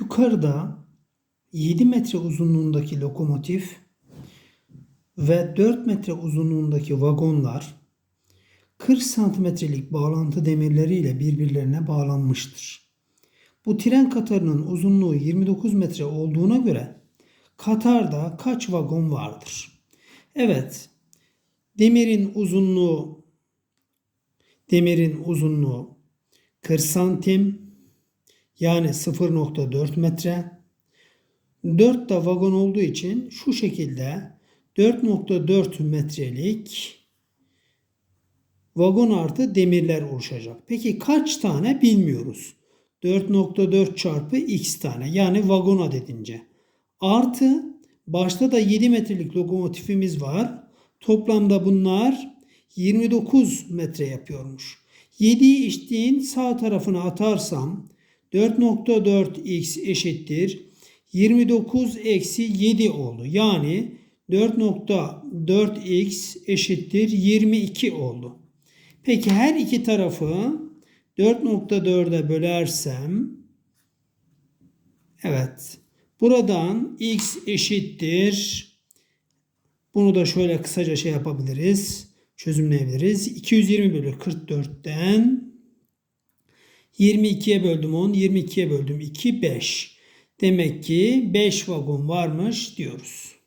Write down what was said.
Yukarıda 7 metre uzunluğundaki lokomotif ve 4 metre uzunluğundaki vagonlar 40 santimetrelik bağlantı demirleriyle birbirlerine bağlanmıştır. Bu tren katarının uzunluğu 29 metre olduğuna göre katarda kaç vagon vardır? Evet, demirin uzunluğu demirin uzunluğu 40 santim yani 0.4 metre. 4 da vagon olduğu için şu şekilde 4.4 metrelik vagon artı demirler oluşacak. Peki kaç tane bilmiyoruz. 4.4 çarpı x tane yani vagon adedince. Artı başta da 7 metrelik lokomotifimiz var. Toplamda bunlar 29 metre yapıyormuş. 7'yi eşitliğin sağ tarafına atarsam 4.4x eşittir 29 eksi 7 oldu. Yani 4.4x eşittir 22 oldu. Peki her iki tarafı 4.4'e bölersem evet buradan x eşittir bunu da şöyle kısaca şey yapabiliriz çözümleyebiliriz. 220 bölü 44'ten 22'ye böldüm 10, 22'ye böldüm 2, 5. Demek ki 5 vagon varmış diyoruz.